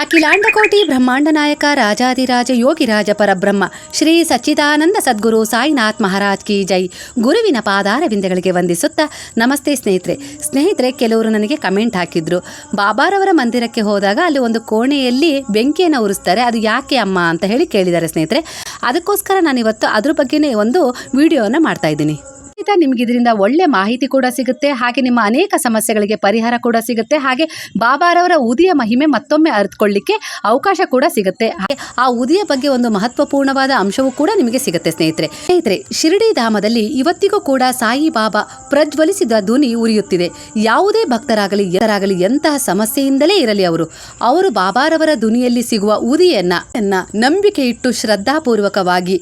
ಅಖಿಲಾಂಡಕೋಟಿ ಬ್ರಹ್ಮಾಂಡ ನಾಯಕ ರಾಜಾದಿರಾಜ ಯೋಗಿರಾಜ ಪರಬ್ರಹ್ಮ, ಶ್ರೀ ಸಚ್ಚಿದಾನಂದ ಸದ್ಗುರು ಸಾಯಿನಾಥ್ ಮಹಾರಾಜ್ ಕಿ ಜೈ. ಗುರುವಿನ ಪಾದಾರ ವಿಂದಗಳಿಗೆ ವಂದಿಸುತ್ತಾ ನಮಸ್ತೆ ಸ್ನೇಹಿತರೆ. ಸ್ನೇಹಿತರೆ, ಕೆಲವರು ನನಗೆ ಕಮೆಂಟ್ ಹಾಕಿದ್ರು. ಬಾಬಾರವರ ಮಂದಿರಕ್ಕೆ ಹೋದಾಗ ಅಲ್ಲಿ ಒಂದು ಕೋಣೆಯಲ್ಲಿ ಬೆಂಕಿಯನ್ನು ಉರಿಸ್ತಾರೆ. ಅದು ಯಾಕೆ ಅಮ್ಮ ಅಂತ ಹೇಳಿ ಕೇಳಿದ್ದಾರೆ ಸ್ನೇಹಿತರೆ. ಅದಕ್ಕೋಸ್ಕರ ನಾನು ಇವತ್ತು ಅದ್ರ ಬಗ್ಗೆನೇ ಒಂದು ವಿಡಿಯೋನ ಮಾಡ್ತಾ ಇದ್ದೀನಿ. ನಿಮ್ಗೆ ಇದರಿಂದ ಒಳ್ಳೆ ಮಾಹಿತಿ ಕೂಡ ಸಿಗುತ್ತೆ, ಹಾಗೆ ನಿಮ್ಮ ಅನೇಕ ಸಮಸ್ಯೆಗಳಿಗೆ ಪರಿಹಾರ ಕೂಡ ಸಿಗುತ್ತೆ, ಹಾಗೆ ಬಾಬಾರವರ ಉದಿಯ ಮಹಿಮೆ ಮತ್ತೊಮ್ಮೆ ಅರಿತುಕೊಳ್ಳಿಕ್ಕೆ ಅವಕಾಶ ಕೂಡ ಸಿಗುತ್ತೆ. ಆ ಉದಿಯ ಬಗ್ಗೆ ಒಂದು ಮಹತ್ವಪೂರ್ಣವಾದ ಅಂಶವೂ ಕೂಡ ನಿಮಗೆ ಸಿಗುತ್ತೆ ಸ್ನೇಹಿತರೆ. ಸ್ನೇಹಿತರೆ, ಶಿರಡಿ ಧಾಮದಲ್ಲಿ ಇವತ್ತಿಗೂ ಕೂಡ ಸಾಯಿಬಾಬಾ ಪ್ರಜ್ವಲಿಸಿದ ಧ್ವನಿ ಉರಿಯುತ್ತಿದೆ. ಯಾವುದೇ ಭಕ್ತರಾಗಲಿ ಯಾರಾಗಲಿ ಎಂತಹ ಸಮಸ್ಯೆಯಿಂದಲೇ ಇರಲಿ ಅವರು ಅವರು ಬಾಬಾರವರ ಧ್ವನಿಯಲ್ಲಿ ಸಿಗುವ ಉದಿಯನ್ನ ನಂಬಿಕೆ ಇಟ್ಟು ಶ್ರದ್ಧಾಪೂರ್ವಕವಾಗಿ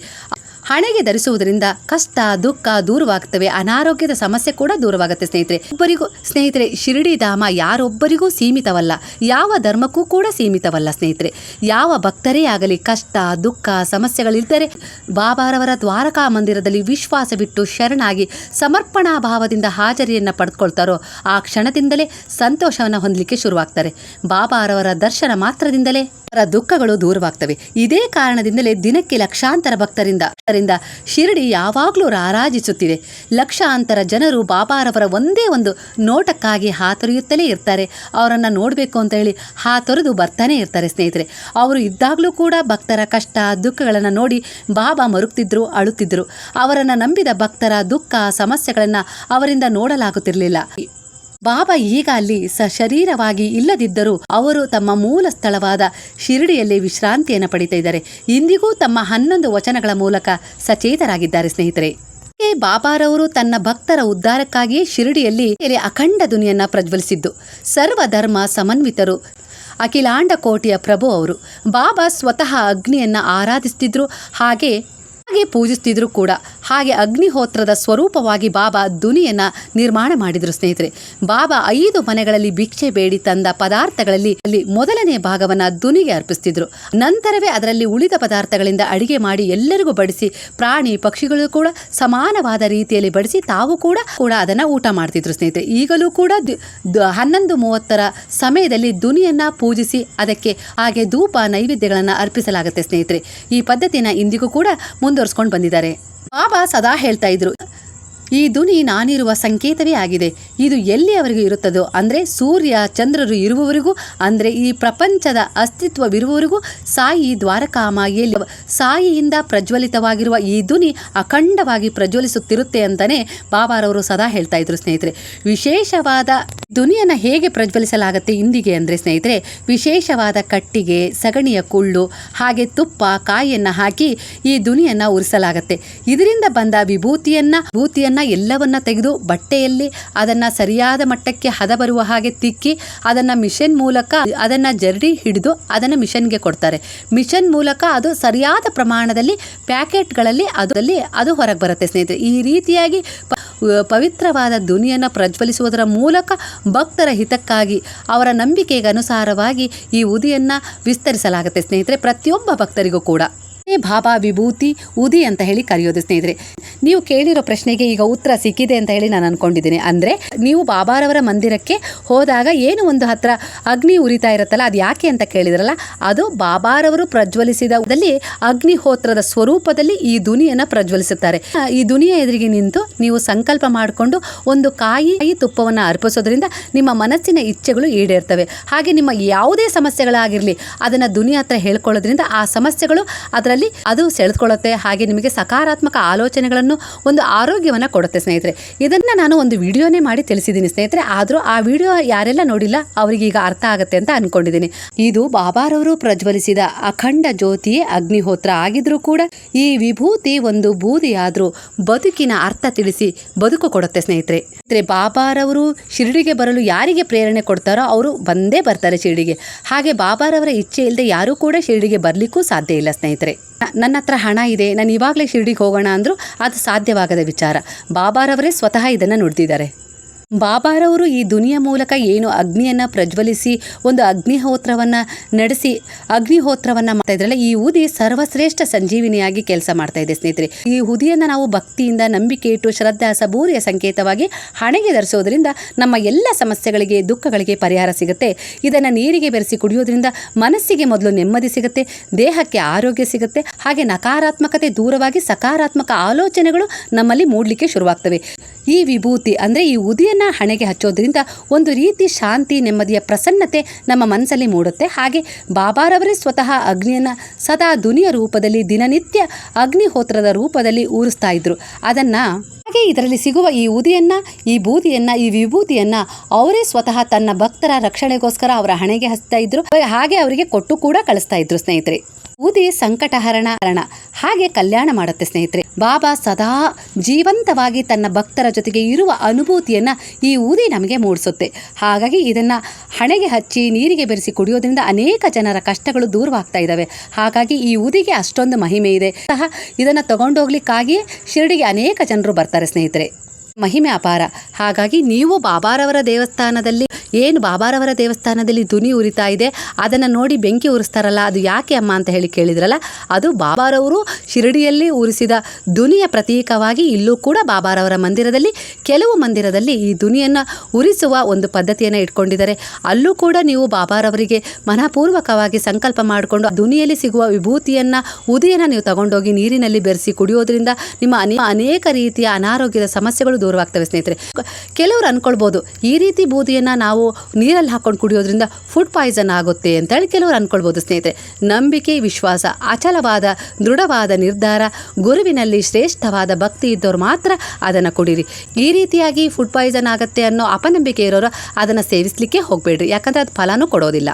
ಹಣೆಗೆ ಧರಿಸುವುದರಿಂದ ಕಷ್ಟ, ದುಃಖ ದೂರವಾಗ್ತವೆ ಅನಾರೋಗ್ಯದ ಸಮಸ್ಯೆ ಕೂಡ ದೂರವಾಗುತ್ತೆ ಸ್ನೇಹಿತರೆ. ಒಬ್ಬರಿಗೂ ಸ್ನೇಹಿತರೆ, ಶಿರಡಿ ಧಾಮ ಯಾರೊಬ್ಬರಿಗೂ ಸೀಮಿತವಲ್ಲ. ಯಾವ ಧರ್ಮಕ್ಕೂ ಕೂಡ ಸೀಮಿತವಲ್ಲ ಸ್ನೇಹಿತರೆ. ಯಾವ ಭಕ್ತರೇ ಆಗಲಿ, ಕಷ್ಟ, ದುಃಖ ಸಮಸ್ಯೆಗಳಿದ್ದರೆ ಬಾಬಾರವರ ದ್ವಾರಕಾ ಮಂದಿರದಲ್ಲಿ ವಿಶ್ವಾಸವಿಟ್ಟು ಶರಣಾಗಿ ಸಮರ್ಪಣಾ ಭಾವದಿಂದ ಹಾಜರಿಯನ್ನು ಪಡೆದುಕೊಳ್ತಾರೋ, ಆ ಕ್ಷಣದಿಂದಲೇ ಸಂತೋಷವನ್ನು ಹೊಂದಲಿಕ್ಕೆ ಶುರುವಾಗ್ತಾರೆ. ಬಾಬಾರವರ ದರ್ಶನ ಮಾತ್ರದಿಂದಲೇ ಅವರ ದುಃಖಗಳು ದೂರವಾಗ್ತವೆ. ಇದೇ ಕಾರಣದಿಂದಲೇ ದಿನಕ್ಕೆ ಲಕ್ಷಾಂತರ ಭಕ್ತರಿಂದ ಭಕ್ತರಿಂದ ಶಿರಡಿ ಯಾವಾಗಲೂ ರಾರಾಜಿಸುತ್ತಿದೆ. ಲಕ್ಷಾಂತರ ಜನರು ಬಾಬಾರವರ ಒಂದೇ ಒಂದು ನೋಟಕ್ಕಾಗಿ ಹಾತೊರೆಯುತ್ತಲೇ ಇರ್ತಾರೆ. ಅವರನ್ನು ನೋಡಬೇಕು ಅಂತ ಹೇಳಿ ಹಾತೊರೆದು ಬರ್ತಾನೆ ಇರ್ತಾರೆ ಸ್ನೇಹಿತರೆ. ಅವರು ಇದ್ದಾಗಲೂ ಕೂಡ ಭಕ್ತರ ಕಷ್ಟ, ದುಃಖಗಳನ್ನು ನೋಡಿ ಬಾಬಾ ಮರುಗ್ತಿದ್ರು ಅಳುತ್ತಿದ್ದರು ಅವರನ್ನು ನಂಬಿದ ಭಕ್ತರ ದುಃಖ, ಸಮಸ್ಯೆಗಳನ್ನು ಅವರಿಂದ ನೋಡಲಾಗುತ್ತಿರಲಿಲ್ಲ. ಬಾಬಾ ಈಗ ಅಲ್ಲಿ ಸಶರೀರವಾಗಿ ಇಲ್ಲದಿದ್ದರೂ ಅವರು ತಮ್ಮ ಮೂಲ ಸ್ಥಳವಾದ ಶಿರಡಿಯಲ್ಲಿ ವಿಶ್ರಾಂತಿಯನ್ನು ಪಡಿತಾ ಇದ್ದಾರೆ. ಇಂದಿಗೂ ತಮ್ಮ ಹನ್ನೊಂದು ವಚನಗಳ ಮೂಲಕ ಸಚೇತರಾಗಿದ್ದಾರೆ ಸ್ನೇಹಿತರೆ. ಬಾಬಾರವರು ತನ್ನ ಭಕ್ತರ ಉದ್ಧಾರಕ್ಕಾಗಿ ಶಿರಡಿಯಲ್ಲಿ ಅಖಂಡ ದುನಿಯನ್ನ ಪ್ರಜ್ವಲಿಸಿದ್ದು. ಸರ್ವಧರ್ಮ ಸಮನ್ವಿತರು. ಅಖಿಲಾಂಡ ಕೋಟಿಯ ಪ್ರಭು ಅವರು. ಬಾಬಾ ಸ್ವತಃ ಅಗ್ನಿಯನ್ನ ಆರಾಧಿಸ್ತಿದ್ರು. ಹಾಗೆ ಹಾಗೆ ಪೂಜಿಸ್ತಿದ್ರು ಕೂಡ. ಹಾಗೆ ಅಗ್ನಿಹೋತ್ರದ ಸ್ವರೂಪವಾಗಿ ಬಾಬಾ ದುನಿಯನ್ನ ನಿರ್ಮಾಣ ಮಾಡಿದ್ರು ಸ್ನೇಹಿತರೆ. ಬಾಬಾ ಐದು ಮನೆಗಳಲ್ಲಿ ಭಿಕ್ಷೆ ಬೇಡಿ ತಂದ ಪದಾರ್ಥಗಳಲ್ಲಿ ಅಲ್ಲಿ ಮೊದಲನೇ ಭಾಗವನ್ನ ದುನಿಗೆ ಅರ್ಪಿಸ್ತಿದ್ರು. ನಂತರವೇ ಅದರಲ್ಲಿ ಉಳಿದ ಪದಾರ್ಥಗಳಿಂದ ಅಡಿಗೆ ಮಾಡಿ ಎಲ್ಲರಿಗೂ ಬಡಿಸಿ ಪ್ರಾಣಿ ಪಕ್ಷಿಗಳು ಕೂಡ ಸಮಾನವಾದ ರೀತಿಯಲ್ಲಿ ಬಡಿಸಿ ತಾವು ಕೂಡ ಕೂಡ ಅದನ್ನ ಊಟ ಮಾಡ್ತಿದ್ರು ಸ್ನೇಹಿತರೆ. ಈಗಲೂ ಕೂಡ ಹನ್ನೊಂದು ಮೂವತ್ತರ ಸಮಯದಲ್ಲಿ ದುನಿಯನ್ನ ಪೂಜಿಸಿ ಅದಕ್ಕೆ ಹಾಗೆ ಧೂಪ ನೈವೇದ್ಯಗಳನ್ನು ಅರ್ಪಿಸಲಾಗುತ್ತೆ ಸ್ನೇಹಿತರೆ. ಈ ಪದ್ಧತಿನ ಇಂದಿಗೂ ಕೂಡ ಮುಂದುವರ್ಸ್ಕೊಂಡು ಬಂದಿದ್ದಾರೆ. ಬಾಬಾ ಸದಾ ಹೇಳ್ತಾ ಇದ್ರು. ಈ ಧ್ವನಿ ನಾನಿರುವ ಸಂಕೇತವೇ ಆಗಿದೆ. ಇದು ಎಲ್ಲಿಯವರೆಗೂ ಇರುತ್ತದೋ, ಅಂದರೆ ಸೂರ್ಯ, ಚಂದ್ರರು ಇರುವವರೆಗೂ, ಅಂದರೆ ಈ ಪ್ರಪಂಚದ ಅಸ್ತಿತ್ವವಿರುವವರೆಗೂ, ಸಾಯಿ ದ್ವಾರಕಾಮ ದ್ವಾರಕಾಮಾಯಿಯಲ್ಲಿ ಸಾಯಿಯಿಂದ ಪ್ರಜ್ವಲಿತವಾಗಿರುವ ಈ ಧ್ವನಿ ಅಖಂಡವಾಗಿ ಪ್ರಜ್ವಲಿಸುತ್ತಿರುತ್ತೆ ಅಂತಲೇ ಬಾಬಾರವರು ಸದಾ ಹೇಳ್ತಾ ಇದ್ರು ಸ್ನೇಹಿತರೆ. ವಿಶೇಷವಾದ ಧ್ವನಿಯನ್ನು ಹೇಗೆ ಪ್ರಜ್ವಲಿಸಲಾಗುತ್ತೆ ಇಂದಿಗೆ ಅಂದರೆ ಸ್ನೇಹಿತರೆ, ವಿಶೇಷವಾದ ಕಟ್ಟಿಗೆ, ಸಗಣಿಯ ಕುಳ್ಳು, ಹಾಗೆ ತುಪ್ಪ, ಕಾಯಿಯನ್ನು ಹಾಕಿ ಈ ಧ್ವನಿಯನ್ನು ಉರಿಸಲಾಗುತ್ತೆ. ಇದರಿಂದ ಬಂದ ವಿಭೂತಿಯನ್ನ ವಿಭೂತಿಯನ್ನ ಎಲ್ಲವನ್ನು ತೆಗೆದು ಬಟ್ಟೆಯಲ್ಲಿ ಅದನ್ನು ಸರಿಯಾದ ಮಟ್ಟಕ್ಕೆ ಹದ ಬರುವ ಹಾಗೆ ತಿಕ್ಕಿ ಅದನ್ನು ಮಿಷನ್ ಮೂಲಕ ಅದನ್ನು ಜರಡಿ ಹಿಡಿದು ಅದನ್ನು ಮಿಷನ್ಗೆ ಕೊಡ್ತಾರೆ. ಮಿಷನ್ ಮೂಲಕ ಅದು ಸರಿಯಾದ ಪ್ರಮಾಣದಲ್ಲಿ ಪ್ಯಾಕೆಟ್ಗಳಲ್ಲಿ ಅದರಲ್ಲಿ ಅದು ಹೊರಗೆ ಬರುತ್ತೆ ಸ್ನೇಹಿತರೆ. ಈ ರೀತಿಯಾಗಿ ಪವಿತ್ರವಾದ ಧ್ವನಿಯನ್ನು ಪ್ರಜ್ವಲಿಸುವುದರ ಮೂಲಕ ಭಕ್ತರ ಹಿತಕ್ಕಾಗಿ ಅವರ ನಂಬಿಕೆಗೆ ಅನುಸಾರವಾಗಿ ಈ ಉದಿಯನ್ನು ವಿಸ್ತರಿಸಲಾಗುತ್ತೆ ಸ್ನೇಹಿತರೆ. ಪ್ರತಿಯೊಬ್ಬ ಭಕ್ತರಿಗೂ ಕೂಡ. ಬಾಬಾ ವಿಭೂತಿ ಉದಿ ಅಂತ ಹೇಳಿ ಕರೆಯೋದು ಸ್ನೇಹಿತರೆ. ನೀವು ಕೇಳಿರೋ ಪ್ರಶ್ನೆಗೆ ಈಗ ಉತ್ತರ ಸಿಕ್ಕಿದೆ ಅಂತ ಹೇಳಿ ನಾನು ಅನ್ಕೊಂಡಿದ್ದೀನಿ. ಅಂದರೆ ನೀವು ಬಾಬಾರವರ ಮಂದಿರಕ್ಕೆ ಹೋದಾಗ ಏನು ಒಂದು ಹತ್ರ ಅಗ್ನಿ ಉರಿತಾ ಇರುತ್ತಲ್ಲ, ಅದು ಯಾಕೆ ಅಂತ ಕೇಳಿದ್ರಲ್ಲ, ಅದು ಬಾಬಾರವರು ಪ್ರಜ್ವಲಿಸಿದಲ್ಲಿ ಅಗ್ನಿಹೋತ್ರದ ಸ್ವರೂಪದಲ್ಲಿ ಈ ದುನಿಯನ್ನು ಪ್ರಜ್ವಲಿಸುತ್ತಾರೆ. ಈ ದುನಿಯ ಎದುರಿಗೆ ನಿಂತು ನೀವು ಸಂಕಲ್ಪ ಮಾಡಿಕೊಂಡು ಒಂದು ಕಾಯಿ ಕಾಯಿ ತುಪ್ಪವನ್ನು ಅರ್ಪಿಸೋದ್ರಿಂದ ನಿಮ್ಮ ಮನಸ್ಸಿನ ಇಚ್ಛೆಗಳು ಈಡೇರ್ತವೆ. ಹಾಗೆ ನಿಮ್ಮ ಯಾವುದೇ ಸಮಸ್ಯೆಗಳಾಗಿರಲಿ, ಅದನ್ನು ದುನಿಯ ಹತ್ರ ಹೇಳ್ಕೊಳ್ಳೋದ್ರಿಂದ ಆ ಸಮಸ್ಯೆಗಳು ಅದರಲ್ಲಿ ಅದು ಸೆಳೆದುಕೊಳ್ಳುತ್ತೆ. ಹಾಗೆ ನಿಮಗೆ ಸಕಾರಾತ್ಮಕ ಆಲೋಚನೆಗಳನ್ನು ಒಂದು ಆರೋಗ್ಯವನ್ನು ಕೊಡುತ್ತೆ ಸ್ನೇಹಿತರೆ. ಇದನ್ನು ನಾನು ಒಂದು ವಿಡಿಯೋನೇ ಮಾಡಿ ತಿಳಿಸಿದ್ದೀನಿ ಸ್ನೇಹಿತರೆ. ಆದರೂ ಆ ವಿಡಿಯೋ ಯಾರೆಲ್ಲ ನೋಡಿಲ್ಲ, ಅವರಿಗೆ ಈಗ ಅರ್ಥ ಆಗುತ್ತೆ ಅಂತ ಅನ್ಕೊಂಡಿದ್ದೀನಿ. ಇದು ಬಾಬಾರವರು ಪ್ರಜ್ವಲಿಸಿದ ಅಖಂಡ ಜ್ಯೋತಿಯೇ ಅಗ್ನಿಹೋತ್ರ ಆಗಿದ್ರೂ ಕೂಡ ಈ ವಿಭೂತಿ ಒಂದು ಬೂದಿಯಾದರೂ ಬದುಕಿನ ಅರ್ಥ ತಿಳಿಸಿ ಬದುಕು ಕೊಡುತ್ತೆ ಸ್ನೇಹಿತರೆ. ಸ್ನೇಹಿತರೆ, ಬಾಬಾರವರು ಶಿರಡಿಗೆ ಬರಲು ಯಾರಿಗೆ ಪ್ರೇರಣೆ ಕೊಡ್ತಾರೋ ಅವರು ಬಂದೇ ಬರ್ತಾರೆ ಶಿರಡಿಗೆ. ಹಾಗೆ ಬಾಬಾರವರ ಇಚ್ಛೆ ಇಲ್ಲದೆ ಯಾರೂ ಕೂಡ ಶಿರಡಿಗೆ ಬರಲಿಕ್ಕೂ ಸಾಧ್ಯ ಇಲ್ಲ ಸ್ನೇಹಿತರೆ. ನನ್ನ ಹತ್ರ ಹಣ ಇದೆ, ನಾನು ಇವಾಗಲೇ ಶಿರ್ಡಿಗೆ ಹೋಗೋಣ ಅಂದರೂ ಅದು ಸಾಧ್ಯವಾಗದ ವಿಚಾರ. ಬಾಬಾರವರೇ ಸ್ವತಃ ಇದನ್ನು ನುಡಿದಿದ್ದಾರೆ. ಬಾಬಾರವರು ಈ ದುನಿಯ ಮೂಲಕ ಏನು ಅಗ್ನಿಯನ್ನು ಪ್ರಜ್ವಲಿಸಿ, ಒಂದು ಅಗ್ನಿಹೋತ್ರವನ್ನು ನಡೆಸಿ, ಅಗ್ನಿಹೋತ್ರವನ್ನು ಮಾಡ್ತಾ ಇದ್ರಲ್ಲ, ಈ ಊದಿ ಸರ್ವಶ್ರೇಷ್ಠ ಸಂಜೀವಿನಿಯಾಗಿ ಕೆಲಸ ಮಾಡ್ತಾ ಇದೆ ಸ್ನೇಹಿತರೆ. ಈ ಹುದಿಯನ್ನು ನಾವು ಭಕ್ತಿಯಿಂದ, ನಂಬಿಕೆ ಇಟ್ಟು, ಶ್ರದ್ಧಾ ಸಬೂರಿಯ ಸಂಕೇತವಾಗಿ ಹಣೆಗೆ ಧರಿಸೋದ್ರಿಂದ ನಮ್ಮ ಎಲ್ಲ ಸಮಸ್ಯೆಗಳಿಗೆ, ದುಃಖಗಳಿಗೆ ಪರಿಹಾರ ಸಿಗುತ್ತೆ. ಇದನ್ನು ನೀರಿಗೆ ಬೆರೆಸಿ ಕುಡಿಯೋದ್ರಿಂದ ಮನಸ್ಸಿಗೆ ಮೊದಲು ನೆಮ್ಮದಿ ಸಿಗುತ್ತೆ, ದೇಹಕ್ಕೆ ಆರೋಗ್ಯ ಸಿಗುತ್ತೆ. ಹಾಗೆ ನಕಾರಾತ್ಮಕತೆ ದೂರವಾಗಿ ಸಕಾರಾತ್ಮಕ ಆಲೋಚನೆಗಳು ನಮ್ಮಲ್ಲಿ ಮೂಡಲಿಕ್ಕೆ ಶುರುವಾಗ್ತವೆ. ಈ ವಿಭೂತಿ ಅಂದರೆ ಈ ಉದಿಯನ್ನು ಹಣೆಗೆ ಹಚ್ಚೋದ್ರಿಂದ ಒಂದು ರೀತಿ ಶಾಂತಿ, ನೆಮ್ಮದಿಯ ಪ್ರಸನ್ನತೆ ನಮ್ಮ ಮನಸ್ಸಲ್ಲಿ ಮೂಡುತ್ತೆ. ಹಾಗೆ ಬಾಬಾರವರೇ ಸ್ವತಃ ಅಗ್ನಿಯನ್ನು ಸದಾ ದುನಿಯ ರೂಪದಲ್ಲಿ ದಿನನಿತ್ಯ ಅಗ್ನಿಹೋತ್ರದ ರೂಪದಲ್ಲಿ ಊರಿಸ್ತಾ ಇದ್ರು. ಅದನ್ನು ಹಾಗೆ ಇದರಲ್ಲಿ ಸಿಗುವ ಈ ಉದಿಯನ್ನು, ಈ ಬೂದಿಯನ್ನು ಈ ವಿಭೂತಿಯನ್ನು ಅವರೇ ಸ್ವತಃ ತನ್ನ ಭಕ್ತರ ರಕ್ಷಣೆಗೋಸ್ಕರ ಅವರ ಹಣೆಗೆ ಹಚ್ತಾ ಇದ್ರು. ಹಾಗೆ ಅವರಿಗೆ ಕೊಟ್ಟು ಕೂಡ ಕಳಿಸ್ತಾ ಇದ್ರು ಸ್ನೇಹಿತರೆ. ಊದಿ ಸಂಕಟಹರಣ ಹರಣ ಹಾಗೆ ಕಲ್ಯಾಣ ಮಾಡುತ್ತೆ ಸ್ನೇಹಿತರೆ. ಬಾಬಾ ಸದಾ ಜೀವಂತವಾಗಿ ತನ್ನ ಭಕ್ತರ ಜೊತೆಗೆ ಇರುವ ಅನುಭೂತಿಯನ್ನ ಈ ಊದಿ ನಮಗೆ ಮೂಡಿಸುತ್ತೆ. ಹಾಗಾಗಿ ಇದನ್ನ ಹಣೆಗೆ ಹಚ್ಚಿ ನೀರಿಗೆ ಬೆರೆಸಿ ಕುಡಿಯೋದ್ರಿಂದ ಅನೇಕ ಜನರ ಕಷ್ಟಗಳು ದೂರವಾಗ್ತಾ ಇದ್ದಾವೆ. ಹಾಗಾಗಿ ಈ ಊದಿಗೆ ಅಷ್ಟೊಂದು ಮಹಿಮೆ ಇದೆ. ಸಹ ಇದನ್ನ ತಗೊಂಡೋಗ್ಲಿಕ್ಕಾಗಿಯೇ ಶಿರಡಿಗೆ ಅನೇಕ ಜನರು ಬರ್ತಾರೆ ಸ್ನೇಹಿತರೆ. ಮಹಿಮೆ ಅಪಾರ. ಹಾಗಾಗಿ ನೀವು ಬಾಬಾರವರ ದೇವಸ್ಥಾನದಲ್ಲಿ ಏನು ಬಾಬಾರವರ ದೇವಸ್ಥಾನದಲ್ಲಿ ಧ್ವನಿ ಉರಿತಾ ಇದೆ, ಅದನ್ನು ನೋಡಿ ಬೆಂಕಿ ಉರಿಸ್ತಾರಲ್ಲ, ಅದು ಯಾಕೆ ಅಮ್ಮ ಅಂತ ಹೇಳಿ ಕೇಳಿದ್ರಲ್ಲ, ಅದು ಬಾಬಾರವರು ಶಿರಡಿಯಲ್ಲಿ ಉರಿಸಿದ ಧ್ವನಿಯ ಪ್ರತೀಕವಾಗಿ ಇಲ್ಲೂ ಕೂಡ ಬಾಬಾರವರ ಮಂದಿರದಲ್ಲಿ, ಕೆಲವು ಮಂದಿರದಲ್ಲಿ ಈ ಧ್ವನಿಯನ್ನು ಉರಿಸುವ ಒಂದು ಪದ್ಧತಿಯನ್ನು ಇಟ್ಕೊಂಡಿದ್ದಾರೆ. ಅಲ್ಲೂ ಕೂಡ ನೀವು ಬಾಬಾರವರಿಗೆ ಮನಪೂರ್ವಕವಾಗಿ ಸಂಕಲ್ಪ ಮಾಡಿಕೊಂಡು ಧ್ವನಿಯಲ್ಲಿ ಸಿಗುವ ವಿಭೂತಿಯನ್ನು ಉದಿಯನ್ನು ನೀವು ತಗೊಂಡೋಗಿ ನೀರಿನಲ್ಲಿ ಬೆರೆಸಿ ಕುಡಿಯೋದ್ರಿಂದ ನಿಮ್ಮ ಅನೇ ಅನೇಕ ರೀತಿಯ ಅನಾರೋಗ್ಯದ ಸಮಸ್ಯೆಗಳು ದೂರವಾಗ್ತವೆ ಸ್ನೇಹಿತರೆ. ಕೆಲವರು ಅಂದ್ಕೊಳ್ಬೋದು ಈ ರೀತಿ ಬೂದಿಯನ್ನು ನಾವು ನೀರಲ್ಲಿ ಹಾಕೊಂಡು ಕುಡಿಯೋದ್ರಿಂದ ಫುಡ್ ಪಾಯ್ಸನ್ ಆಗುತ್ತೆ ಅಂತೇಳಿ ಕೆಲವರು ಅಂದ್ಕೊಳ್ಬೋದು ಸ್ನೇಹಿತರೆ. ನಂಬಿಕೆ, ವಿಶ್ವಾಸ, ಅಚಲವಾದ, ದೃಢವಾದ ನಿರ್ಧಾರ, ಗುರುವಿನಲ್ಲಿ ಶ್ರೇಷ್ಠವಾದ ಭಕ್ತಿ ಇದ್ದವ್ರು ಮಾತ್ರ ಅದನ್ನು ಕುಡೀರಿ. ಈ ರೀತಿಯಾಗಿ ಫುಡ್ ಪಾಯ್ಸನ್ ಆಗುತ್ತೆ ಅನ್ನೋ ಅಪನಂಬಿಕೆ ಇರೋರು ಅದನ್ನು ಸೇವಿಸಲಿಕ್ಕೆ ಹೋಗಬೇಡ್ರಿ. ಯಾಕಂದರೆ ಅದು ಫಲನೂ ಕೊಡೋದಿಲ್ಲ.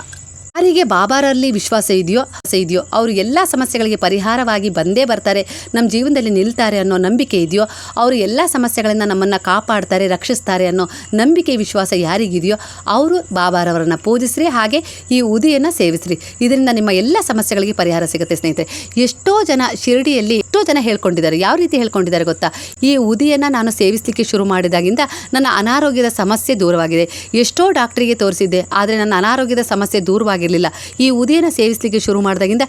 ಯಾರಿಗೆ ಬಾಬಾರಲ್ಲಿ ವಿಶ್ವಾಸ ಇದೆಯೋ, ಆಸೆ ಇದೆಯೋ, ಅವರು ಎಲ್ಲ ಸಮಸ್ಯೆಗಳಿಗೆ ಪರಿಹಾರವಾಗಿ ಬಂದೇ ಬರ್ತಾರೆ ನಮ್ಮ ಜೀವನದಲ್ಲಿ ನಿಲ್ತಾರೆ ಅನ್ನೋ ನಂಬಿಕೆ ಇದೆಯೋ, ಅವರು ಎಲ್ಲ ಸಮಸ್ಯೆಗಳಿಂದ ನಮ್ಮನ್ನು ಕಾಪಾಡ್ತಾರೆ, ರಕ್ಷಿಸ್ತಾರೆ ಅನ್ನೋ ನಂಬಿಕೆ, ವಿಶ್ವಾಸ ಯಾರಿಗಿದೆಯೋ, ಅವರು ಬಾಬಾರವರನ್ನು ಪೂಜಿಸ್ರಿ, ಹಾಗೆ ಈ ಉದಿಯನ್ನು ಸೇವಿಸ್ರಿ. ಇದರಿಂದ ನಿಮ್ಮ ಎಲ್ಲ ಸಮಸ್ಯೆಗಳಿಗೆ ಪರಿಹಾರ ಸಿಗುತ್ತೆ ಸ್ನೇಹಿತರೆ. ಎಷ್ಟೋ ಜನ ಶಿರಡಿಯಲ್ಲಿ ಎಷ್ಟೋ ಜನ ಹೇಳ್ಕೊಂಡಿದ್ದಾರೆ. ಯಾವ ರೀತಿ ಹೇಳ್ಕೊಂಡಿದ್ದಾರೆ ಗೊತ್ತಾ? ಈ ಉದಿಯನ್ನು ನಾನು ಸೇವಿಸಲಿಕ್ಕೆ ಶುರು ಮಾಡಿದಾಗಿಂದ ನನ್ನ ಅನಾರೋಗ್ಯದ ಸಮಸ್ಯೆ ದೂರವಾಗಿದೆ. ಎಷ್ಟೋ ಡಾಕ್ಟ್ರಿಗೆ ತೋರಿಸಿದ್ದೆ, ಆದರೆ ನನ್ನ ಅನಾರೋಗ್ಯದ ಸಮಸ್ಯೆ ದೂರವಾಗಿರಲಿಲ್ಲ ಈ ಉದಿಯನ್ನ ಸೇವಿಸಲಿಕ್ಕೆ ಶುರು ಮಾಡಿದಾಗಿಂದ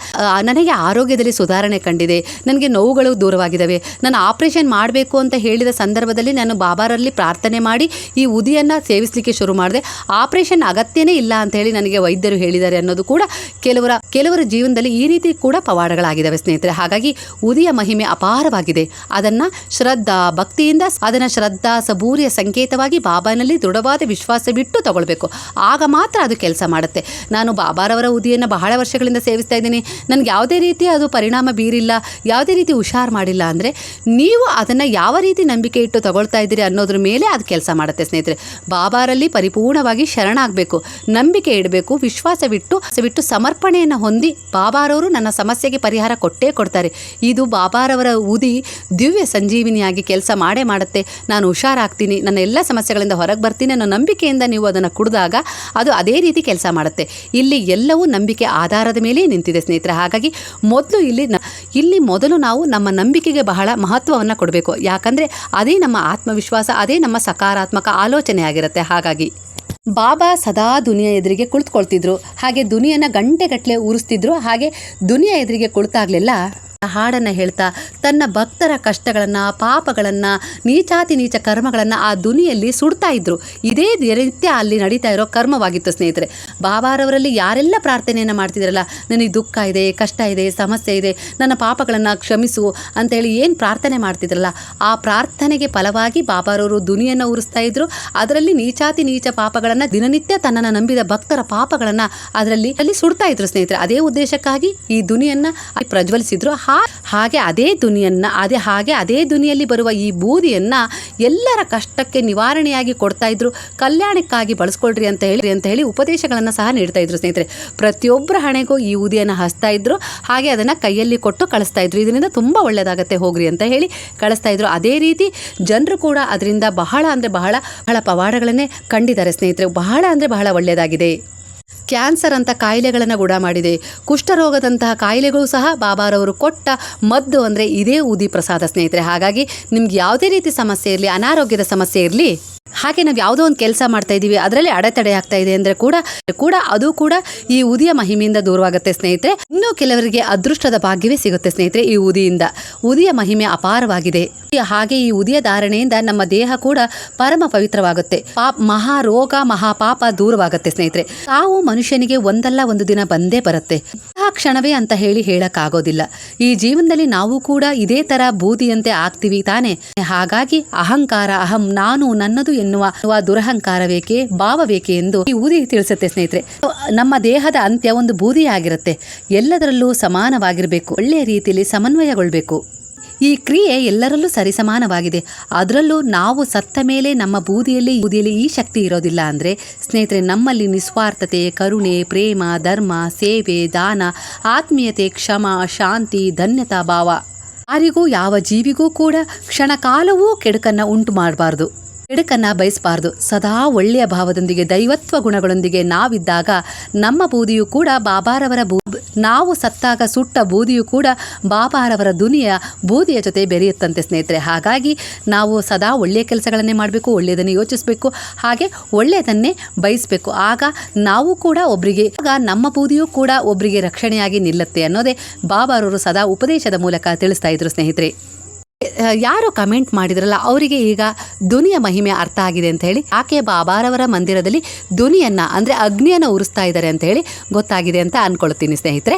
ನನಗೆ ಆರೋಗ್ಯದಲ್ಲಿ ಸುಧಾರಣೆ ಕಂಡಿದೆ. ನನಗೆ ನೋವುಗಳು ದೂರವಾಗಿದ್ದಾವೆ. ನಾನು ಆಪರೇಷನ್ ಮಾಡಬೇಕು ಅಂತ ಹೇಳಿದ ಸಂದರ್ಭದಲ್ಲಿ ನಾನು ಬಾಬಾರಲ್ಲಿ ಪ್ರಾರ್ಥನೆ ಮಾಡಿ ಈ ಉದಿಯನ್ನು ಸೇವಿಸಲಿಕ್ಕೆ ಶುರು ಮಾಡಿದೆ. ಆಪರೇಷನ್ ಅಗತ್ಯನೇ ಇಲ್ಲ ಅಂತ ಹೇಳಿ ನನಗೆ ವೈದ್ಯರು ಹೇಳಿದ್ದಾರೆ ಅನ್ನೋದು ಕೂಡ ಕೆಲವರ ಕೆಲವರ ಜೀವನದಲ್ಲಿ ಈ ರೀತಿ ಕೂಡ ಪವಾಡಗಳಾಗಿದ್ದಾವೆ ಸ್ನೇಹಿತರೆ. ಹಾಗಾಗಿ ಉದಿಯ ಮಹಿಮೆ ಅಪಾರವಾಗಿದೆ. ಅದನ್ನು ಶ್ರದ್ಧಾ ಭಕ್ತಿಯಿಂದ, ಅದನ್ನು ಶ್ರದ್ಧಾ ಸಬೂರಿಯ ಸಂಕೇತವಾಗಿ ಬಾಬಾನಲ್ಲಿ ದೃಢವಾದ ವಿಶ್ವಾಸ ಬಿಟ್ಟು ತಗೊಳ್ಬೇಕು. ಆಗ ಮಾತ್ರ ಅದು ಕೆಲಸ ಮಾಡುತ್ತೆ. ನಾನು ಬಾಬಾರವರ ಉದಿಯನ್ನು ಬಹಳ ವರ್ಷಗಳಿಂದ ಸೇವಿಸ್ತಾ ಇದ್ದೀನಿ. ನನಗೆ ಯಾವುದೇ ರೀತಿ ಅದು ಪರಿಣಾಮ ಬೀರಿಲ್ಲ, ಯಾವುದೇ ರೀತಿ ಹುಷಾರು ಮಾಡಿಲ್ಲ ಅಂದರೆ ನೀವು ಅದನ್ನು ಯಾವ ರೀತಿ ನಂಬಿಕೆ ಇಟ್ಟು ತಗೊಳ್ತಾ ಇದ್ದೀರಿ ಅನ್ನೋದ್ರ ಮೇಲೆ ಅದು ಕೆಲಸ ಮಾಡುತ್ತೆ ಸ್ನೇಹಿತರೆ. ಬಾಬಾರಲ್ಲಿ ಪರಿಪೂರ್ಣವಾಗಿ ಶರಣಾಗಬೇಕು, ನಂಬಿಕೆ ಇಡಬೇಕು ವಿಶ್ವಾಸವಿಟ್ಟು ಬಿಟ್ಟು ಸಮರ್ಪಣೆಯನ್ನು ಹೊಂದಿ ಬಾಬಾರವರು ನನ್ನ ಸಮಸ್ಯೆಗೆ ಪರಿಹಾರ ಕೊಟ್ಟೇ ಕೊಡ್ತಾರೆ. ಇದು ಬಾಬಾರವರ ಉದಿ ದಿವ್ಯ ಸಂಜೀವಿನಿಯಾಗಿ ಕೆಲಸ ಮಾಡೇ ಮಾಡುತ್ತೆ. ನಾನು ಹುಷಾರಾಗ್ತೀನಿ, ನನ್ನ ಎಲ್ಲ ಸಮಸ್ಯೆಗಳಿಂದ ಹೊರಗೆ ಬರ್ತೀನಿ ಅನ್ನೋ ನಂಬಿಕೆಯಿಂದ ನೀವು ಅದನ್ನು ಕುಡಿದಾಗ ಅದು ಅದೇ ರೀತಿ ಕೆಲಸ ಮಾಡುತ್ತೆ. ಇಲ್ಲಿ ಎಲ್ಲವೂ ನಂಬಿಕೆ ಆಧಾರದ ಮೇಲೆ ನಿಂತಿದೆ ಸ್ನೇಹಿತರೆ. ಹಾಗಾಗಿ ಮೊದಲು ಇಲ್ಲಿ ಇಲ್ಲಿ ಮೊದಲು ನಾವು ನಮ್ಮ ನಂಬಿಕೆಗೆ ಬಹಳ ಮಹತ್ವವನ್ನು ಕೊಡಬೇಕು. ಯಾಕಂದರೆ ಅದೇ ನಮ್ಮ ಆತ್ಮವಿಶ್ವಾಸ, ಅದೇ ನಮ್ಮ ಸಕಾರಾತ್ಮಕ ಆಲೋಚನೆ ಆಗಿರುತ್ತೆ. ಹಾಗಾಗಿ ಬಾಬಾ ಸದಾ ದುನಿಯಾ ಎದುರಿಗೆ ಕುಳಿತುಕೊಳ್ತಿದ್ರು. ಹಾಗೆ ದುನಿಯನ್ನು ಗಂಟೆಗಟ್ಟಲೆ ಉರಿಸ್ತಿದ್ರು ಹಾಗೆ ದುನಿಯಾ ಎದುರಿಗೆ ಕುಳಿತಾಗ್ಲೆಲ್ಲ ಹಾಡನ್ನು ಹೇಳ್ತಾ, ತನ್ನ ಭಕ್ತರ ಕಷ್ಟಗಳನ್ನು, ಪಾಪಗಳನ್ನು ನೀಚಾತಿ ನೀಚ ಕರ್ಮಗಳನ್ನು ಆ ದುನಿಯಲ್ಲಿ ಸುಡ್ತಾ ಇದ್ರು. ಇದೇ ದಿನನಿತ್ಯ ಅಲ್ಲಿ ನಡೀತಾ ಇರೋ ಕರ್ಮವಾಗಿತ್ತು ಸ್ನೇಹಿತರೆ. ಬಾಬಾರವರಲ್ಲಿ ಯಾರೆಲ್ಲ ಪ್ರಾರ್ಥನೆಯನ್ನು ಮಾಡ್ತಿದ್ರಲ್ಲ, ನನಗೆ ದುಃಖ ಇದೆ, ಕಷ್ಟ ಇದೆ, ಸಮಸ್ಯೆ ಇದೆ, ನನ್ನ ಪಾಪಗಳನ್ನು ಕ್ಷಮಿಸು ಅಂತೇಳಿ ಏನು ಪ್ರಾರ್ಥನೆ ಮಾಡ್ತಿದ್ರಲ್ಲ, ಆ ಪ್ರಾರ್ಥನೆಗೆ ಫಲವಾಗಿ ಬಾಬಾರವರು ದುನಿಯನ್ನು ಉರಿಸ್ತಾ ಇದ್ರು. ಅದರಲ್ಲಿ ನೀಚಾತಿ ನೀಚ ಪಾಪಗಳನ್ನು ದಿನನಿತ್ಯ ತನ್ನನ್ನು ನಂಬಿದ ಭಕ್ತರ ಪಾಪಗಳನ್ನು ಅದರಲ್ಲಿ ಅಲ್ಲಿ ಸುಡ್ತಾ ಇದ್ರು ಸ್ನೇಹಿತರೆ. ಅದೇ ಉದ್ದೇಶಕ್ಕಾಗಿ ಈ ದುನಿಯನ್ನ ಪ್ರಜ್ವಲಿಸಿದ್ರು. ಹಾಗೆ ಅದೇ ದುನಿಯನ್ನ, ಅದೇ ಹಾಗೆ ಅದೇ ದುನಿಯಲ್ಲಿ ಬರುವ ಈ ಬೂದಿಯನ್ನು ಎಲ್ಲರ ಕಷ್ಟಕ್ಕೆ ನಿವಾರಣೆಯಾಗಿ ಕೊಡ್ತಾ ಇದ್ರು. ಕಲ್ಯಾಣಕ್ಕಾಗಿ ಬಳಸ್ಕೊಳ್ರಿ ಅಂತ ಹೇಳಿ ಅಂತ ಹೇಳಿ ಉಪದೇಶಗಳನ್ನು ಸಹ ನೀಡ್ತಾ ಇದ್ರು ಸ್ನೇಹಿತರೆ. ಪ್ರತಿಯೊಬ್ಬರ ಹಣೆಗೂ ಈ ಊದಿಯನ್ನು ಹಸ್ತಾ ಇದ್ರು. ಹಾಗೆ ಅದನ್ನು ಕೈಯಲ್ಲಿ ಕೊಟ್ಟು ಕಳಿಸ್ತಾ ಇದ್ರು. ಇದರಿಂದ ತುಂಬ ಒಳ್ಳೆಯದಾಗತ್ತೆ ಹೋಗ್ರಿ ಅಂತ ಹೇಳಿ ಕಳಿಸ್ತಾ ಇದ್ರು. ಅದೇ ರೀತಿ ಜನರು ಕೂಡ ಅದರಿಂದ ಬಹಳ ಅಂದರೆ ಬಹಳ ಬಹಳ ಪವಾಡಗಳನ್ನೇ ಕಂಡಿದ್ದಾರೆ ಸ್ನೇಹಿತರೆ. ಬಹಳ ಅಂದರೆ ಬಹಳ ಒಳ್ಳೆಯದಾಗಿದೆ ಕ್ಯಾನ್ಸರ್ ಅಂತ ಕಾಯಿಲೆಗಳನ್ನು ಗುಣ ಮಾಡಿದೆ. ಕುಷ್ಠರೋಗದಂತಹ ಕಾಯಿಲೆಗಳು ಸಹ ಬಾಬಾರವರು ಕೊಟ್ಟ ಮದ್ದು ಅಂದರೆ ಇದೇ ಊದಿ ಪ್ರಸಾದ ಸ್ನೇಹಿತರೆ. ಹಾಗಾಗಿ ನಿಮ್ಗೆ ಯಾವುದೇ ರೀತಿ ಸಮಸ್ಯೆ ಇರಲಿ, ಅನಾರೋಗ್ಯದ ಸಮಸ್ಯೆ ಇರಲಿ, ಹಾಗೆ ನಾವು ಯಾವುದೋ ಒಂದು ಕೆಲಸ ಮಾಡ್ತಾ ಇದ್ದೀವಿ ಅದರಲ್ಲಿ ಅಡೆತಡೆ ಆಗ್ತಾ ಇದೆ ಅಂದರೆ ಕೂಡ ಕೂಡ ಅದು ಕೂಡ ಈ ಉದಿಯ ಮಹಿಮೆಯಿಂದ ದೂರವಾಗುತ್ತೆ ಸ್ನೇಹಿತರೆ. ಇನ್ನೂ ಕೆಲವರಿಗೆ ಅದೃಷ್ಟದ ಭಾಗ್ಯವೇ ಸಿಗುತ್ತೆ ಸ್ನೇಹಿತರೆ ಈ ಉದಿಯಿಂದ ಉದಿಯ ಮಹಿಮೆ ಅಪಾರವಾಗಿದೆ. ಹಾಗೆ ಈ ಉದಿಯ ಧಾರಣೆಯಿಂದ ನಮ್ಮ ದೇಹ ಕೂಡ ಪರಮ ಪವಿತ್ರವಾಗುತ್ತೆ. ಪಾಪ ಮಹಾ ರೋಗ ಮಹಾಪಾಪ ದೂರವಾಗುತ್ತೆ ಸ್ನೇಹಿತರೆ. ತಾವು ಮನುಷ್ಯನಿಗೆ ಒಂದಲ್ಲ ಒಂದು ದಿನ ಬಂದೇ ಬರುತ್ತೆ. ಆ ಕ್ಷಣವೇ ಅಂತ ಹೇಳಿ ಹೇಳಕ್ಕಾಗೋದಿಲ್ಲ. ಈ ಜೀವನದಲ್ಲಿ ನಾವು ಕೂಡ ಇದೇ ತರ ಬೂದಿಯಂತೆ ಆಗ್ತೀವಿ ತಾನೆ. ಹಾಗಾಗಿ ಅಹಂಕಾರ, ಅಹಂ, ನಾನು, ನನ್ನದು ಎನ್ನುವ ದುರಹಂಕಾರವೇಕೆ, ಭಾವವೇಕೆ ಎಂದು ಈ ಊದಿ ತಿಳಿಸುತ್ತೆ ಸ್ನೇಹಿತರೆ. ನಮ್ಮ ದೇಹದ ಅಂತ್ಯ ಒಂದು ಬೂದಿಯಾಗಿರುತ್ತೆ. ಎಲ್ಲದರಲ್ಲೂ ಸಮಾನವಾಗಿರಬೇಕು. ಒಳ್ಳೆಯ ರೀತಿಯಲ್ಲಿ ಸಮನ್ವಯಗೊಳ್ಬೇಕು. ಈ ಕ್ರಿಯೆ ಎಲ್ಲರಲ್ಲೂ ಸರಿಸಮಾನವಾಗಿದೆ. ಅದರಲ್ಲೂ ನಾವು ಸತ್ತ ಮೇಲೆ ನಮ್ಮ ಬೂದಿಯಲ್ಲಿ ಬೂದಿಯಲ್ಲಿ ಈ ಶಕ್ತಿ ಇರೋದಿಲ್ಲ ಅಂದರೆ ಸ್ನೇಹಿತರೆ, ನಮ್ಮಲ್ಲಿ ನಿಸ್ವಾರ್ಥತೆ, ಕರುಣೆ, ಪ್ರೇಮ, ಧರ್ಮ, ಸೇವೆ, ದಾನ, ಆತ್ಮೀಯತೆ, ಕ್ಷಮ, ಶಾಂತಿ, ಧನ್ಯತಾ ಭಾವ. ಯಾರಿಗೂ, ಯಾವ ಜೀವಿಗೂ ಕೂಡ ಕ್ಷಣಕಾಲವೂ ಕೆಡುಕನ್ನು ಉಂಟು ಮಾಡಬಾರ್ದು. ಕೆಡುಕನ್ನ ಬಯಸಬಾರ್ದು. ಸದಾ ಒಳ್ಳೆಯ ಭಾವದೊಂದಿಗೆ, ದೈವತ್ವ ಗುಣಗಳೊಂದಿಗೆ ನಾವಿದ್ದಾಗ ನಮ್ಮ ಬೂದಿಯು ಕೂಡ ಬಾಬಾರವರ ಬೂ, ನಾವು ಸತ್ತಾಗ ಸುಟ್ಟ ಬೂದಿಯು ಕೂಡ ಬಾಬಾರವರ ದುನಿಯ ಬೂದಿಯ ಜೊತೆ ಬೆರೆಯುತ್ತಂತೆ ಸ್ನೇಹಿತರೆ. ಹಾಗಾಗಿ ನಾವು ಸದಾ ಒಳ್ಳೆಯ ಕೆಲಸಗಳನ್ನೇ ಮಾಡಬೇಕು, ಒಳ್ಳೆಯದನ್ನೇ ಯೋಚಿಸಬೇಕು, ಹಾಗೆ ಒಳ್ಳೆಯದನ್ನೇ ಬಯಸಬೇಕು. ಆಗ ನಾವು ಕೂಡ ಒಬ್ಬರಿಗೆ ಆಗ ನಮ್ಮ ಬೂದಿಯೂ ಕೂಡ ಒಬ್ಬರಿಗೆ ರಕ್ಷಣೆಯಾಗಿ ನಿಲ್ಲುತ್ತೆ ಅನ್ನೋದೇ ಬಾಬಾರವರು ಸದಾ ಉಪದೇಶದ ಮೂಲಕ ತಿಳಿಸ್ತಾ ಇದ್ರು ಸ್ನೇಹಿತರೆ. ಯಾರು ಕಮೆಂಟ್ ಮಾಡಿದ್ರಲ್ಲ, ಅವರಿಗೆ ಈಗ ಧ್ವನಿಯ ಮಹಿಮೆ ಅರ್ಥ ಆಗಿದೆ ಅಂತ ಹೇಳಿ, ಆಕೆ ಬಾಬಾರವರ ಮಂದಿರದಲ್ಲಿ ಧ್ವನಿಯನ್ನ ಅಂದರೆ ಅಗ್ನಿಯನ್ನು ಉರಿಸ್ತಾ ಇದ್ದಾರೆ ಅಂತ ಹೇಳಿ ಗೊತ್ತಾಗಿದೆ ಅಂತ ಅನ್ಕೊಳ್ತೀನಿ ಸ್ನೇಹಿತರೆ.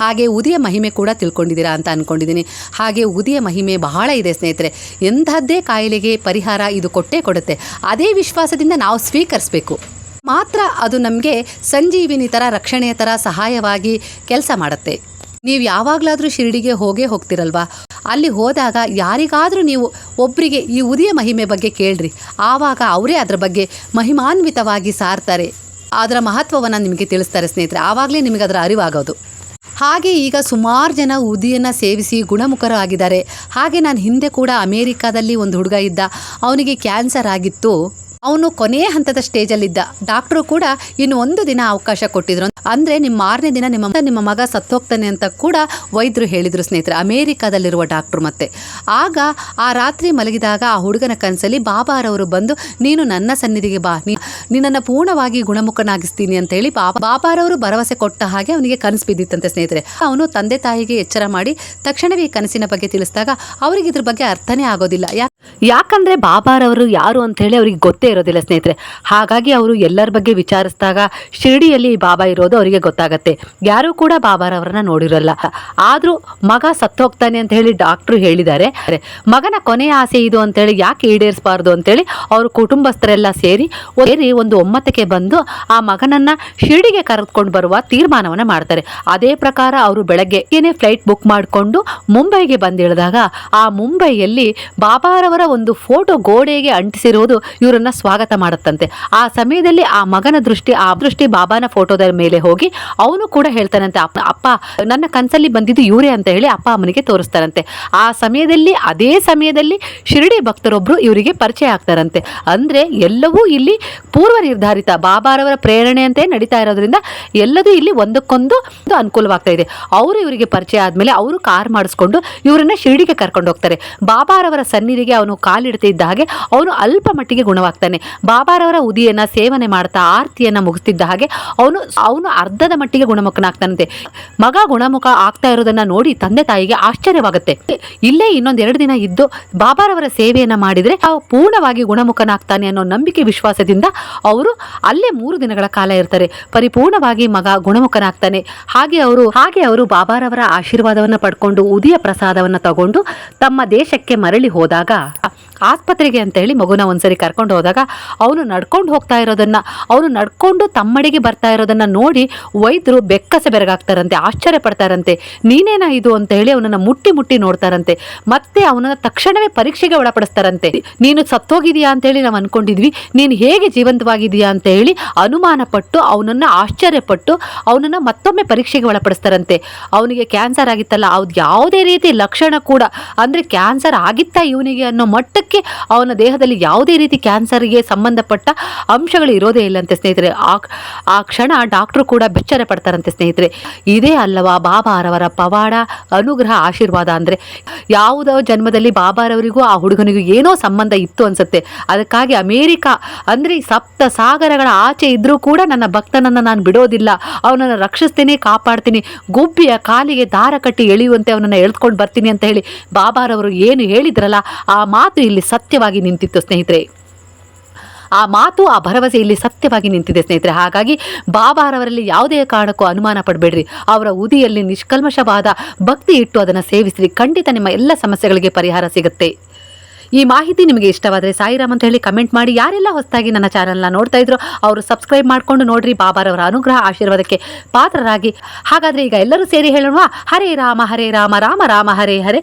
ಹಾಗೆ ಉದಿಯ ಮಹಿಮೆ ಕೂಡ ತಿಳ್ಕೊಂಡಿದ್ದೀರಾ ಅಂತ ಅಂದ್ಕೊಂಡಿದ್ದೀನಿ ಹಾಗೆ ಉದಿಯ ಮಹಿಮೆ ಬಹಳ ಇದೆ ಸ್ನೇಹಿತರೆ. ಎಂಥದ್ದೇ ಕಾಯಿಲೆಗೆ ಪರಿಹಾರ ಇದು ಕೊಟ್ಟೇ ಕೊಡುತ್ತೆ. ಅದೇ ವಿಶ್ವಾಸದಿಂದ ನಾವು ಸ್ವೀಕರಿಸಬೇಕು. ಮಾತ್ರ ಅದು ನಮಗೆ ಸಂಜೀವಿನಿ ಥರ ರಕ್ಷಣೆಯ ಥರ ಸಹಾಯವಾಗಿ ಕೆಲಸ ಮಾಡುತ್ತೆ. ನೀವು ಯಾವಾಗಲಾದರೂ ಶಿರಡಿಗೆ ಹೋಗೇ ಹೋಗ್ತಿರಲ್ವಾ? ಅಲ್ಲಿ ಹೋದಾಗ ಯಾರಿಗಾದರೂ ನೀವು ಒಬ್ಬರಿಗೆ ಈ ಉದಿಯ ಮಹಿಮೆ ಬಗ್ಗೆ ಕೇಳ್ರಿ. ಆವಾಗ ಅವರೇ ಅದರ ಬಗ್ಗೆ ಮಹಿಮಾನ್ವಿತವಾಗಿ ಸಾರ್ತಾರೆ. ಅದರ ಮಹತ್ವವನ್ನು ನಿಮಗೆ ತಿಳಿಸ್ತಾರೆ ಸ್ನೇಹಿತರೆ. ಆವಾಗಲೇ ನಿಮಗೆ ಅದರ ಅರಿವಾಗೋದು. ಹಾಗೆ ಈಗ ಸುಮಾರು ಜನ ಉದಿಯನ್ನು ಸೇವಿಸಿ ಗುಣಮುಖರಾಗಿದ್ದಾರೆ ಹಾಗೆ ನಾನು ಹಿಂದೆ ಕೂಡ ಅಮೇರಿಕಾದಲ್ಲಿ ಒಂದು ಹುಡುಗ ಇದ್ದ. ಅವನಿಗೆ ಕ್ಯಾನ್ಸರ್ ಆಗಿತ್ತು. ಅವನು ಕೊನೆಯ ಹಂತದ ಸ್ಟೇಜ್ ಅಲ್ಲಿದ್ದ ಡಾಕ್ಟರ್ ಕೂಡ ಇನ್ನು ಒಂದು ದಿನ ಅವಕಾಶ ಕೊಟ್ಟಿದ್ರು. ಅಂದ್ರೆ ನಿಮ್ಮ ಮಾರನೇ ದಿನ ನಿಮ್ಮ ನಿಮ್ಮ ಮಗ ಸತ್ತೋಗ್ತಾನೆ ಅಂತ ಕೂಡ ವೈದ್ಯರು ಹೇಳಿದ್ರು ಸ್ನೇಹಿತರೆ. ಅಮೇರಿಕಾದಲ್ಲಿರುವ ಡಾಕ್ಟ್ರು ಮತ್ತೆ. ಆಗ ಆ ರಾತ್ರಿ ಮಲಗಿದಾಗ ಆ ಹುಡುಗನ ಕನಸಲ್ಲಿ ಬಾಬಾರವರು ಬಂದು, ನೀನು ನನ್ನ ಸನ್ನಿಧಿಗೆ ಬಾ. ನಿನ್ನನ್ನು ಪೂರ್ಣವಾಗಿ ಗುಣಮುಖನಾಗಿಸ್ತೀನಿ ಅಂತ ಹೇಳಿ ಬಾಬಾ ಬಾಬಾರವರು ಭರವಸೆ ಕೊಟ್ಟ ಹಾಗೆ ಅವನಿಗೆ ಕನಸು ಬಿದ್ದಿತ್ತಂತೆ ಸ್ನೇಹಿತರೆ. ಅವನು ತಂದೆ ತಾಯಿಗೆ ಎಚ್ಚರ ಮಾಡಿ ತಕ್ಷಣವೇ ಈ ಕನಸಿನ ಬಗ್ಗೆ ತಿಳಿಸಿದಾಗ ಅವರಿಗೆ ಇದ್ರ ಬಗ್ಗೆ ಅರ್ಥನೇ ಆಗೋದಿಲ್ಲ. ಯಾಕೆ ಯಾಕಂದ್ರೆ ಬಾಬಾರವರು ಯಾರು ಅಂತ ಹೇಳಿ ಅವ್ರಿಗೆ ಗೊತ್ತೇ ಇರೋದಿಲ್ಲ ಸ್ನೇಹಿತರೆ. ಹಾಗಾಗಿ ಅವರು ಎಲ್ಲರ ಬಗ್ಗೆ ವಿಚಾರಿಸಿದಾಗ ಶಿರಡಿಯಲ್ಲಿ ಬಾಬಾ ಇರೋದು ಅವರಿಗೆ ಗೊತ್ತಾಗತ್ತೆ. ಯಾರೂ ಕೂಡ ಬಾಬಾರವರನ್ನ ನೋಡಿರಲ್ಲ. ಆದರೂ ಮಗ ಸತ್ತೋಗ್ತಾನೆ ಅಂತ ಹೇಳಿ ಡಾಕ್ಟ್ರು ಹೇಳಿದ್ದಾರೆ. ಮಗನ ಕೊನೆಯ ಆಸೆ ಇದು ಅಂತೇಳಿ ಯಾಕೆ ಈಡೇರಿಸಬಾರ್ದು ಅಂತೇಳಿ ಅವ್ರ ಕುಟುಂಬಸ್ಥರೆಲ್ಲ ಸೇರಿ ಸೇರಿ ಒಂದು ಒಮ್ಮತಕ್ಕೆ ಬಂದು ಆ ಮಗನನ್ನ ಶಿರಡಿಗೆ ಕರೆದುಕೊಂಡು ಬರುವ ತೀರ್ಮಾನವನ್ನ ಮಾಡ್ತಾರೆ. ಅದೇ ಪ್ರಕಾರ ಅವರು ಬೆಳಗ್ಗೆ ಏನೇ ಫ್ಲೈಟ್ ಬುಕ್ ಮಾಡಿಕೊಂಡು ಮುಂಬೈಗೆ ಬಂದಿಳಿದಾಗ ಆ ಮುಂಬೈಯಲ್ಲಿ ಬಾಬಾರವರ ಒಂದು ಫೋಟೋ ಗೋಡೆಗೆ ಅಂಟಿಸಿರುವುದು ಇವರನ್ನ ಸ್ವಾಗತ ಮಾಡುತ್ತಂತೆ. ಆ ಸಮಯದಲ್ಲಿ ಆ ಮಗನ ದೃಷ್ಟಿ, ಆ ದೃಷ್ಟಿ ಬಾಬಾನ ಫೋಟೋದ ಮೇಲೆ ಹೋಗಿ ಅವನು ಕೂಡ ಹೇಳ್ತಾನಂತೆ, ಅಪ್ಪ ನನ್ನ ಕನಸಲ್ಲಿ ಬಂದಿದ್ದು ಇವರೇ ಅಂತ ಹೇಳಿ ಅಪ್ಪ ಅಮ್ಮನಿಗೆ ತೋರಿಸ್ತಾರಂತೆ ಆ ಸಮಯದಲ್ಲಿ, ಅದೇ ಸಮಯದಲ್ಲಿ ಶಿರಡಿ ಭಕ್ತರೊಬ್ಬರು ಇವರಿಗೆ ಪರಿಚಯ ಆಗ್ತಾರಂತೆ. ಅಂದರೆ ಎಲ್ಲವೂ ಇಲ್ಲಿ ಪೂರ್ವ ನಿರ್ಧಾರಿತ ಬಾಬಾರವರ ಪ್ರೇರಣೆಯಂತೆ ನಡೀತಾ ಇರೋದ್ರಿಂದ ಎಲ್ಲದೂ ಇಲ್ಲಿ ಒಂದಕ್ಕೊಂದು ಒಂದು ಅನುಕೂಲವಾಗ್ತಾ ಇದೆ. ಅವರು ಇವರಿಗೆ ಪರಿಚಯ ಆದಮೇಲೆ ಅವರು ಕಾರ್ ಮಾಡಿಸ್ಕೊಂಡು ಇವರನ್ನ ಶಿರಡಿಗೆ ಕರ್ಕೊಂಡು ಹೋಗ್ತಾರೆ. ಬಾಬಾರವರ ಸನ್ನಿಧಿಗೆ ಅವನು ಕಾಲಿಡ್ತಿದ್ದ ಹಾಗೆ ಅವನು ಅಲ್ಪ ಮಟ್ಟಿಗೆ ಗುಣವಾಗ್ತಾನೆ ಬಾಬಾರವರ ಉದಿಯನ್ನ ಸೇವನೆ ಮಾಡ್ತಾ ಆರತಿಯನ್ನ ಮುಗಿಸ್ತಿದ್ದ ಹಾಗೆ ಅವನು ಅವನು ಅರ್ಧದ ಮಟ್ಟಿಗೆ ಗುಣಮುಖನಾಗ್ತಾನಂತೆ. ಮಗ ಗುಣಮುಖ ಆಗ್ತಾ ಇರೋದನ್ನ ನೋಡಿ ತಂದೆ ತಾಯಿಗೆ ಆಶ್ಚರ್ಯವಾಗುತ್ತೆ. ಇಲ್ಲೇ ಇನ್ನೊಂದು ಎರಡು ದಿನ ಇದ್ದು ಬಾಬಾರವರ ಸೇವೆಯನ್ನ ಮಾಡಿದ್ರೆ ಅವ ಪೂರ್ಣವಾಗಿ ಗುಣಮುಖನಾಗ್ತಾನೆ ಅನ್ನೋ ನಂಬಿಕೆ ವಿಶ್ವಾಸದಿಂದ ಅವರು ಅಲ್ಲೇ ಮೂರು ದಿನಗಳ ಕಾಲ ಇರ್ತಾರೆ. ಪರಿಪೂರ್ಣವಾಗಿ ಮಗ ಗುಣಮುಖನಾಗ್ತಾನೆ. ಹಾಗೆ ಅವರು ಹಾಗೆ ಅವರು ಬಾಬಾರವರ ಆಶೀರ್ವಾದವನ್ನ ಪಡ್ಕೊಂಡು ಉದಿಯ ಪ್ರಸಾದವನ್ನ ತಗೊಂಡು ತಮ್ಮ ದೇಶಕ್ಕೆ ಮರಳಿ ಹೋದಾಗ ಆಸ್ಪತ್ರೆಗೆ ಅಂತ ಹೇಳಿ ಮಗುನ ಒಂದ್ಸರಿ ಕರ್ಕೊಂಡು ಹೋದಾಗ ಅವನು ನಡ್ಕೊಂಡು ಹೋಗ್ತಾ ಇರೋದನ್ನ, ಅವನು ನಡ್ಕೊಂಡು ತಮ್ಮಡಿಗೆ ಬರ್ತಾ ಇರೋದನ್ನ ನೋಡಿ ವೈದ್ಯರು ಬೆಕ್ಕಸ ಬೆರಗಾಗ್ತಾರಂತೆ, ಆಶ್ಚರ್ಯ ಪಡ್ತಾರಂತೆ. ನೀನೇನ ಇದು ಅಂತ ಹೇಳಿ ಅವನನ್ನ ಮುಟ್ಟಿ ಮುಟ್ಟಿ ನೋಡ್ತಾರಂತೆ. ಮತ್ತೆ ಅವನನ್ನ ತಕ್ಷಣವೇ ಪರೀಕ್ಷೆಗೆ ಒಳಪಡಿಸ್ತಾರಂತೆ. ನೀನು ಸತ್ತೋಗಿದೀಯಾ ಅಂತ ಹೇಳಿ ನಾವು ಅನ್ಕೊಂಡಿದ್ವಿ. ನೀನು ಹೇಗೆ ಜೀವಂತವಾಗಿದೆಯಾ ಅಂತ ಹೇಳಿ ಅನುಮಾನ ಪಟ್ಟು ಅವನನ್ನ ಆಶ್ಚರ್ಯಪಟ್ಟು ಅವನನ್ನ ಮತ್ತೊಮ್ಮೆ ಪರೀಕ್ಷೆಗೆ ಒಳಪಡಿಸ್ತಾರಂತೆ. ಅವನಿಗೆ ಕ್ಯಾನ್ಸರ್ ಆಗಿತ್ತಲ್ಲ, ಅವ್ದು ಯಾವುದೇ ರೀತಿ ಲಕ್ಷಣ ಕೂಡ, ಅಂದ್ರೆ ಕ್ಯಾನ್ಸರ್ ಆಗಿತ್ತಾ ಇವನಿಗೆ ಅನ್ನೋ ಮಟ್ಟಕ್ಕೆ ಸದ್ಯಕ್ಕೆ ಅವನ ದೇಹದಲ್ಲಿ ಯಾವುದೇ ರೀತಿ ಕ್ಯಾನ್ಸರ್ಗೆ ಸಂಬಂಧಪಟ್ಟ ಅಂಶಗಳು ಇರೋದೇ ಇಲ್ಲಂತೆ ಸ್ನೇಹಿತರೆ. ಆ ಆ ಕ್ಷಣ ಡಾಕ್ಟ್ರು ಕೂಡ ಬೆಚ್ಚರ ಪಡ್ತಾರಂತೆ ಸ್ನೇಹಿತರೆ. ಇದೇ ಅಲ್ಲವಾ ಬಾಬಾರವರ ಪವಾಡ, ಅನುಗ್ರಹ, ಆಶೀರ್ವಾದ ಅಂದರೆ ಯಾವುದೋ ಜನ್ಮದಲ್ಲಿ ಬಾಬಾರವರಿಗೂ ಆ ಹುಡುಗನಿಗೂ ಏನೋ ಸಂಬಂಧ ಇತ್ತು ಅನ್ಸುತ್ತೆ. ಅದಕ್ಕಾಗಿ ಅಮೇರಿಕಾ ಅಂದರೆ ಸಪ್ತ ಸಾಗರಗಳ ಆಚೆ ಇದ್ದರೂ ಕೂಡ ನನ್ನ ಭಕ್ತನನ್ನು ನಾನು ಬಿಡೋದಿಲ್ಲ. ಅವನನ್ನು ರಕ್ಷಿಸ್ತೀನಿ, ಕಾಪಾಡ್ತೀನಿ, ಗುಬ್ಬಿಯ ಕಾಲಿಗೆ ದಾರ ಕಟ್ಟಿ ಎಳೆಯುವಂತೆ ಅವನನ್ನು ಎಳ್ಕೊಂಡು ಬರ್ತೀನಿ ಅಂತ ಹೇಳಿ ಬಾಬಾರವರು ಏನು ಹೇಳಿದ್ರಲ್ಲ, ಆ ಮಾತು ಇಲ್ಲಿ ಸತ್ಯವಾಗಿ ನಿಂತಿತ್ತು ಸ್ನೇಹಿತರೆ. ಆ ಮಾತು, ಆ ಭರವಸೆ ಇಲ್ಲಿ ಸತ್ಯವಾಗಿ ನಿಂತಿದೆ ಸ್ನೇಹಿತರೆ. ಹಾಗಾಗಿ ಬಾಬಾರವರಲ್ಲಿ ಯಾವುದೇ ಕಾರಣಕ್ಕೂ ಅನುಮಾನ ಪಡಬೇಡ್ರಿ. ಅವರ ಉದಿಯಲ್ಲಿ ನಿಷ್ಕಲ್ಮಶವಾದ ಭಕ್ತಿ ಇಟ್ಟು ಅದನ್ನು ಸೇವಿಸಿರಿ. ಖಂಡಿತ ನಿಮ್ಮ ಎಲ್ಲ ಸಮಸ್ಯೆಗಳಿಗೆ ಪರಿಹಾರ ಸಿಗುತ್ತೆ. ಈ ಮಾಹಿತಿ ನಿಮಗೆ ಇಷ್ಟವಾದರೆ ಸಾಯಿರಾಮ್ ಅಂತ ಹೇಳಿ ಕಮೆಂಟ್ ಮಾಡಿ. ಯಾರೆಲ್ಲ ಹೊಸದಾಗಿ ನನ್ನ ಚಾನಲ್ನ ನೋಡ್ತಾ ಇದ್ರು ಅವರು ಸಬ್ಸ್ಕ್ರೈಬ್ ಮಾಡಿಕೊಂಡು ನೋಡ್ರಿ. ಬಾಬಾರವರ ಅನುಗ್ರಹ, ಆಶೀರ್ವಾದಕ್ಕೆ ಪಾತ್ರರಾಗಿ. ಹಾಗಾದರೆ ಈಗ ಎಲ್ಲರೂ ಸೇರಿ ಹೇಳೋಣ ಹರೇ ರಾಮ ಹರೇ ರಾಮ ರಾಮ ರಾಮ, ಹರೇ ಹರೇ.